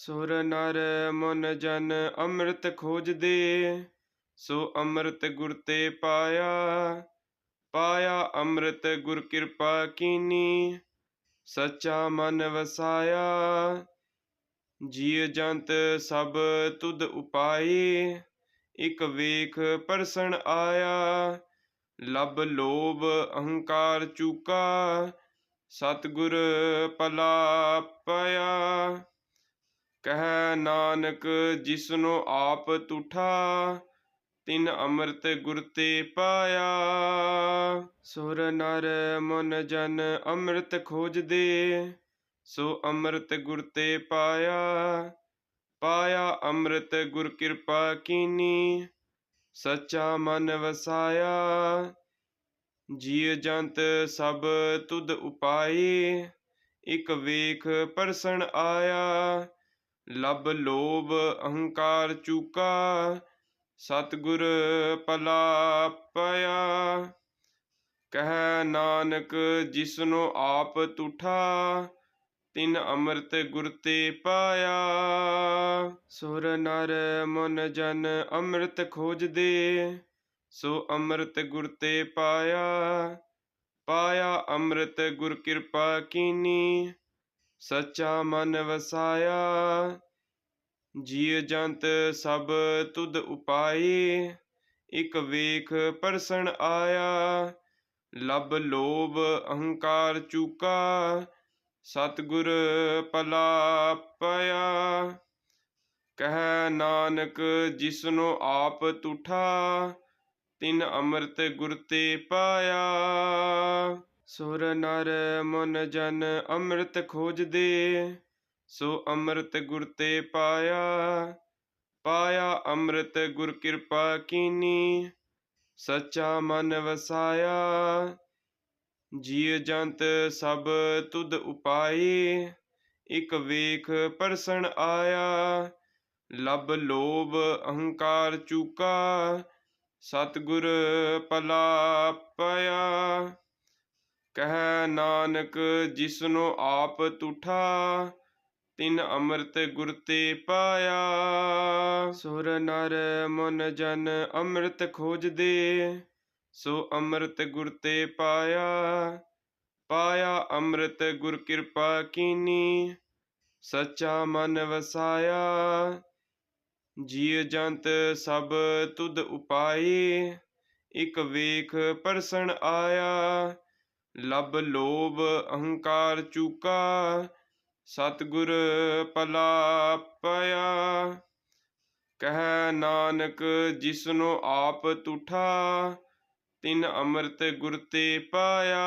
ਸੁਰ ਨਰ ਮਨ ਜਨ ਅੰਮ੍ਰਿਤ ਖੋਜਦੇ, ਸੋ ਅੰਮ੍ਰਿਤ ਗੁਰ ਤੇ ਪਾਇਆ ਪਾਇਆ ਅੰਮ੍ਰਿਤ ਗੁਰ ਕਿਰਪਾ ਕੀਨੀ, ਸੱਚਾ ਮਨ ਵਸਾਇਆ। ਜੀਅ ਜੰਤ ਸਭ ਤੁਧ ਉਪਾਏ, ਇਕ ਵੇਖ ਪਰਸਣ ਆਇਆ, ਲਬ ਲੋਭ ਅਹੰਕਾਰ ਚੂਕਾ, ਸਤਿਗੁਰ ਪਲਾ ਪਾਇਆ। ਕਹਿ ਨਾਨਕ, ਜਿਸਨੂੰ ਆਪ ਤੁਠਾ, ਤਿਨ ਅੰਮ੍ਰਿਤ ਗੁਰ ਤੇ ਪਾਇਆ। ਸੁਰ ਨਰ ਮਨ ਜਨ ਅੰਮ੍ਰਿਤ ਖੋਜਦੇ, ਸੋ ਅੰਮ੍ਰਿਤ ਗੁਰ ਤੇ ਪਾਇਆ। ਪਾਇਆ ਅੰਮ੍ਰਿਤ ਗੁਰ ਕਿਰਪਾ ਕੀਨੀ, ਸੱਚਾ ਮਨ ਵਸਾਇਆ। ਜੀਅ ਜੰਤ ਸਭ ਤੁਧ ਉਪਾਏ, ਇਕ ਵੇਖ ਪਰਸਣ ਆਇਆ। ਲਬ ਲੋਭ ਅਹੰਕਾਰ ਚੂਕਾ, ਸਤਿਗੁਰ ਭਲਾ ਪਾਇਆ। ਕਹਿ ਨਾਨਕ, ਜਿਸਨੂੰ ਆਪ ਤੁਠਾ, ਤਿਨ ਅੰਮ੍ਰਿਤ ਗੁਰ ਤੇ ਪਾਇਆ। ਸੁਰ ਨਰ ਮਨ ਜਨ ਅੰਮ੍ਰਿਤ ਖੋਜਦੇ, ਸੋ ਅੰਮ੍ਰਿਤ ਗੁਰ ਤੇ ਪਾਇਆ। ਪਾਇਆ ਅੰਮ੍ਰਿਤ ਗੁਰ ਕਿਰਪਾ ਕੀਨੀ ਸੱਚਾ ਮਨ ਵਸਾਇਆ ਜੀਅ ਜੰਤ ਸਭ ਤੁਧ ਉਪਾਏ ਇਕ ਵੇਖ ਪਰਸਣ ਆਇਆ, ਲਬ ਲੋਭ ਅਹੰਕਾਰ ਚੂਕਾ, ਸਤਿਗੁਰ ਪਲਾ ਪਾਇਆ। ਕਹਿ ਨਾਨਕ, ਜਿਸਨੂੰ ਆਪ ਤੁਠਾ, ਤਿਨ ਅੰਮ੍ਰਿਤ ਗੁਰ ਤੇ ਪਾਇਆ। ਸੁਰ ਨਰ ਮਨ ਜਨ ਅੰਮ੍ਰਿਤ ਖੋਜਦੇ, ਸੋ ਅੰਮ੍ਰਿਤ ਗੁਰ ਤੇ ਪਾਇਆ ਪਾਇਆ ਅੰਮ੍ਰਿਤ ਗੁਰ ਕਿਰਪਾ ਕੀਨੀ, ਸੱਚਾ ਮਨ ਵਸਾਇਆ। ਜੀਅ ਜੰਤ ਸਭ ਤੁਧ ਉਪਾਏ, ਇਕ ਵੇਖ ਪਰਸਣ ਆਇਆ, ਲਬ ਲੋਭ ਅਹੰਕਾਰ ਚੂਕਾ, ਸਤਿਗੁਰ ਪਲਾ ਪਾਇਆ ਕਹਿ ਨਾਨਕ, ਜਿਸਨੂੰ ਆਪ ਤੁਠਾ, ਤਿਨ ਅੰਮ੍ਰਿਤ ਗੁਰ ਤੇ ਪਾਇਆ। ਸੁਰ ਨਰ ਮਨ ਜਨ ਅੰਮ੍ਰਿਤ ਖੋਜਦੇ, ਸੋ ਅੰਮ੍ਰਿਤ ਗੁਰ ਤੇ ਪਾਇਆ। ਪਾਇਆ ਅੰਮ੍ਰਿਤ ਗੁਰ ਕਿਰਪਾ ਕੀਨੀ, ਸੱਚਾ ਮਨ ਵਸਾਇਆ। ਜੀਅ ਜੰਤ ਸਭ ਤੁਧ ਉਪਾਏ, ਇਕ ਵੇਖ ਪਰਸਣ ਆਇਆ। ਲਬ ਲੋਭ ਅਹੰਕਾਰ ਚੂਕਾ, ਸਤਿਗੁਰ ਭਲਾ ਪਾਇਆ। ਕਹਿ ਨਾਨਕ, ਜਿਸਨੂੰ ਆਪ ਤੁਠਾ, ਤਿਨ ਅੰਮ੍ਰਿਤ ਗੁਰ ਤੇ ਪਾਇਆ।